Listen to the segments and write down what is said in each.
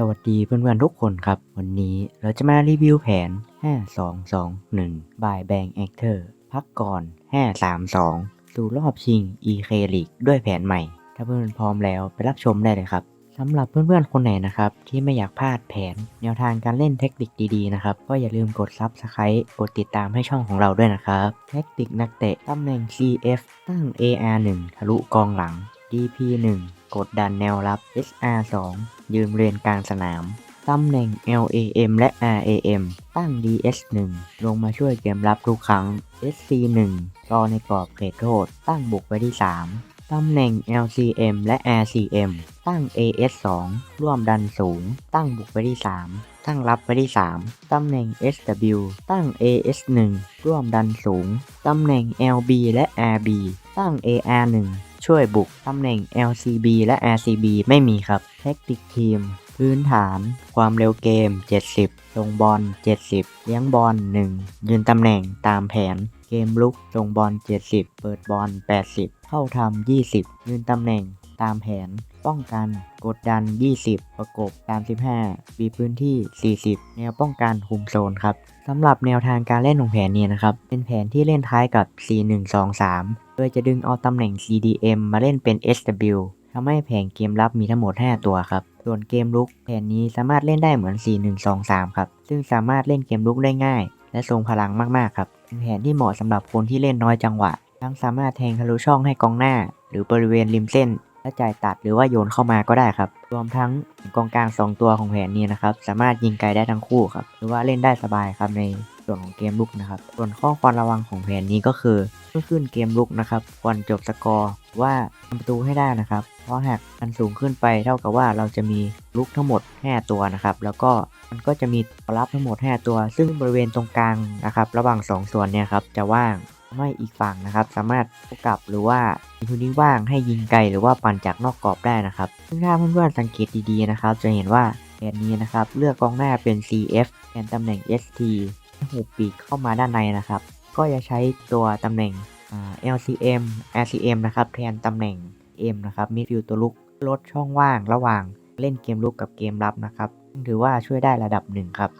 สวัสดีเพื่อนๆทุกคนครับ วันนี้เราจะมารีวิวแผน 5221 by Bang Actor พักก่อน 532 สู่รอบชิง EK League ด้วยแผนใหม่ ถ้าเพื่อนๆพร้อมแล้วไปรับชมได้เลยครับสำหรับเพื่อนๆคนไหนนะครับ ที่ไม่อยากพลาดแผน แนวทางการเล่นเทคนิคดีๆนะครับ ก็อย่าลืมกด Subscribe กดติดตามให้ช่องของเราด้วยนะครับ เทคนิคนักเตะตำแหน่ง CF ตั้ง AR1 ทะลุกองหลัง DP1 กดดันแนวรับ SR2 ยืนเรียนกลางสนาม ตำแหน่ง LAM และ RAM ตั้ง DS1 ลงมาช่วยเกมรับทุกครั้ง SC1 รอในกรอบเขตโทษ ตั้งบุกไว้ที่ 3 ตำแหน่ง LCM และ RCM ตั้ง AS2 ร่วมดันสูง ตั้งบุกไว้ที่ 3ตั้งรับไว้ที่ 3 ตำแหน่ง SW ตั้ง AS1 ร่วมดันสูง ตำแหน่ง LB และ RB ตั้ง AR1 ช่วยบุก ตำแหน่ง LCB และ RCB ไม่มีครับ เทคนิคทีม พื้นฐาน ความเร็วเกม 70 ลงบอล 70 เลี้ยงบอล 1 ยืนตำแหน่งตามแผน เกมลุก ลงบอล 70 เปิดบอล 80 เข้าทำ 20 ยืนตำแหน่ง ตามแผน ป้องกัน กดดัน 20 ประกบ 35บีพื้นที่ 40 แนวป้องกันคุมโซนครับสำหรับแนวทางการเล่นของแผนนี้นะครับ เป็นแผนที่เล่นท้ายกับ 4123 โดยจะดึงเอาตำแหน่ง CDM มาเล่นเป็น SW ทำให้แผนเกมรับมีทั้งหมด 5 ตัวครับ ส่วนเกมลุกแผนนี้สามารถเล่นได้เหมือน 4123 ครับ ซึ่งสามารถเล่นเกมลุกได้ง่าย และทรงพลังมากๆครับ เป็นแผนที่เหมาะสำหรับคนที่เล่นน้อยจังหวะ ทั้งสามารถแทงทะลุช่องให้กองหน้า หรือบริเวณริมเส้น และจ่ายตัดหรือว่าโยนเข้ามาก็ได้ครับ รวมทั้งกองกลาง 2 ตัวของแผนนี้นะครับ สามารถยิงไกลได้ทั้งคู่ครับ หรือว่าเล่นได้สบายครับในส่วนของเกมลุกนะครับ ส่วนข้อควรระวังของแผนนี้ก็คือเมื่อขึ้นเกมลุกนะครับ ควรจบสกอร์ว่าทำประตูให้ได้นะครับ เพราะหากมันสูงขึ้นไปเท่ากับว่าเราจะมีลุกทั้งหมด 5 ตัวนะครับ แล้วก็มันก็จะมีรับทั้งหมด 5 ตัว ซึ่งบริเวณตรงกลางนะครับ ระหว่าง 2 ส่วนเนี่ยครับจะว่างำให้อีกฝั่งนะครับ สามารถกลับหรือว่ามีพื้นที่ว่างให้ยิงไกลหรือว่าปั่นจากนอกกรอบได้นะครับซึ่งถ้าเพื่อนๆสังเกตดีๆนะครับ จะเห็นว่าแผนนี้นะครับเลือกกองหน้าเป็น CF แทนตำแหน่ง ST หูปีกเข้ามาด้านในนะครับ ก็จะใช้ตัวตำแหน่งอ่า LCM RCM นะครับแทนตำแหน่ง M นะครับมิดฟิลด์ตัวลุกลดช่องว่างระหว่างเล่นเกมลุกกับเกมรับนะครับ ถือว่าช่วยได้ระดับหนึ่งครับ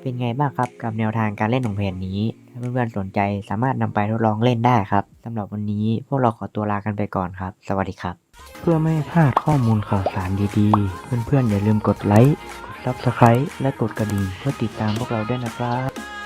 เป็นไงบ้างครับกับแนวทางการเล่นของเพนนี้ ถ้าเพื่อนๆสนใจสามารถนำไปทดลองเล่นได้ครับสำหรับวันนี้พวกเราขอตัวลากันไปก่อนครับ สวัสดีครับ เพื่อไม่ให้พลาดข้อมูลข่าวสารดีๆ เพื่อนๆอย่าลืมกดไลค์ กด Subscribe และกดกระดิ่งเพื่อติดตามพวกเราด้วยนะครับ